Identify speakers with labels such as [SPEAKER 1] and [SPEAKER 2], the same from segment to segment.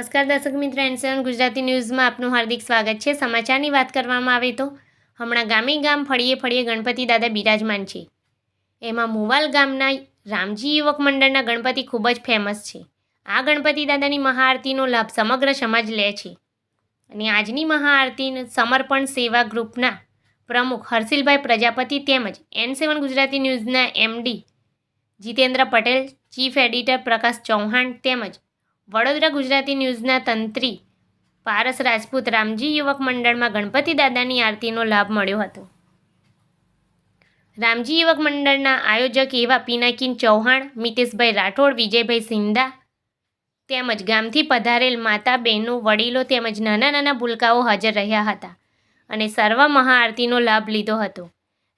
[SPEAKER 1] નમસ્કાર દર્શક મિત્ર એન્સન ગુજરાતી ન્યૂઝમાં આપનું હાર્દિક સ્વાગત છે. સમાચારની વાત કરવામાં આવે તો હમણાં ગામે ગામ ફળીએ ફળીએ ગણપતિ દાદા બિરાજમાન છે. એમાં મુવાલ ગામના રામજી યુવક મંડળના ગણપતિ ખૂબ જ ફેમસ છે. આ ગણપતિ દાદાની મહાઆરતીનો લાભ સમગ્ર સમાજ લે છે. અને આજની મહાઆરતી સમર્પણ સેવા ગ્રુપના પ્રમુખ હર્ષિલભાઈ પ્રજાપતિ તેમજ N seven Gujarati ન્યૂઝના MD Jitendra Patel, chief editor Prakash Chauhan તેમજ વડોદરા ગુજરાતી ન્યૂઝના તંત્રી પારસ રાજપૂત રામજી યુવક મંડળમાં ગણપતિ દાદાની આરતીનો લાભ મળ્યો હતો. રામજી યુવક મંડળના આયોજક એવા પિનાકીન ચૌહાણ, મિતેશભાઈ રાઠોડ, વિજયભાઈ સિંધા તેમજ ગામથી પધારેલ માતા, બહેનો, વડીલો તેમજ નાના નાના ભૂલકાઓ હાજર રહ્યા હતા અને સર્વ મહાઆરતીનો લાભ લીધો હતો.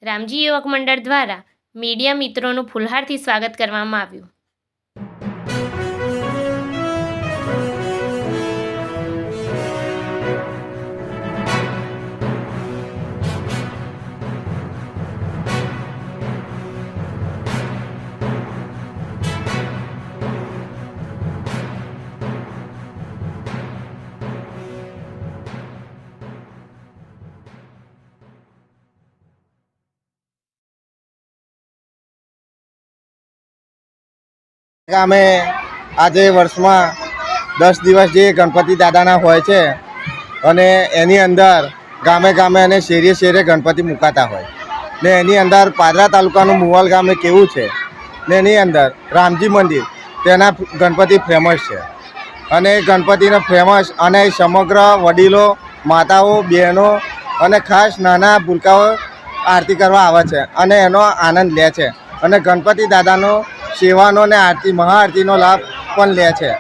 [SPEAKER 1] રામજી યુવક મંડળ દ્વારા મીડિયા મિત્રોનું ફુલહારથી સ્વાગત કરવામાં આવ્યું.
[SPEAKER 2] અમે આજે વર્ષમાં દસ દિવસ જે ગણપતિ દાદાના હોય છે અને એની અંદર ગામે ગામે અને શેરીએ શેરીએ ગણપતિ મુકાતા હોય. ને એની અંદર પાદરા તાલુકાનું મુવાલ ગામે કેવું છે? ને એની અંદર રામજી મંદિર, તેના ગણપતિ ફેમસ છે. અને ગણપતિને ફેમસ અને સમગ્ર વડીલો, માતાઓ, બહેનો અને ખાસ નાના ભૂલકાઓ આરતી કરવા આવે છે અને એનો આનંદ લે છે. અને ગણપતિ દાદાનો સેવાનો અને આરતી, મહાઆરતીનો લાભ પણ લે છે.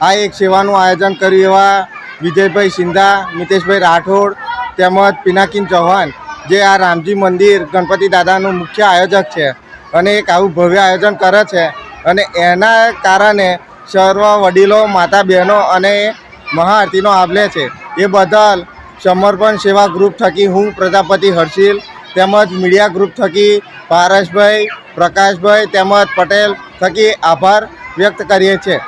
[SPEAKER 2] આ એક સેવાનું આયોજન કર્યું એવા વિજયભાઈ સિંધા મિતેશભાઈ રાઠોડ તેમજ પિનાકીન ચૌહાણ, જે આ રામજી મંદિર ગણપતિ દાદાનું મુખ્ય આયોજક છે અને એક આવું ભવ્ય આયોજન કરે છે. અને એના કારણે સર્વ વડીલો માતા બહેનો અને મહાઆરતીનો લાભ લે છે. એ બદલ સમર્પણ સેવા ગ્રુપ થકી હું પ્રજાપતિ હર્ષિલ તેમજ મીડિયા ગ્રુપ થકી પારસભાઈ પ્રકાશભાઈ તેમજ પટેલ થકી આભાર વ્યક્ત કરીએ છીએ.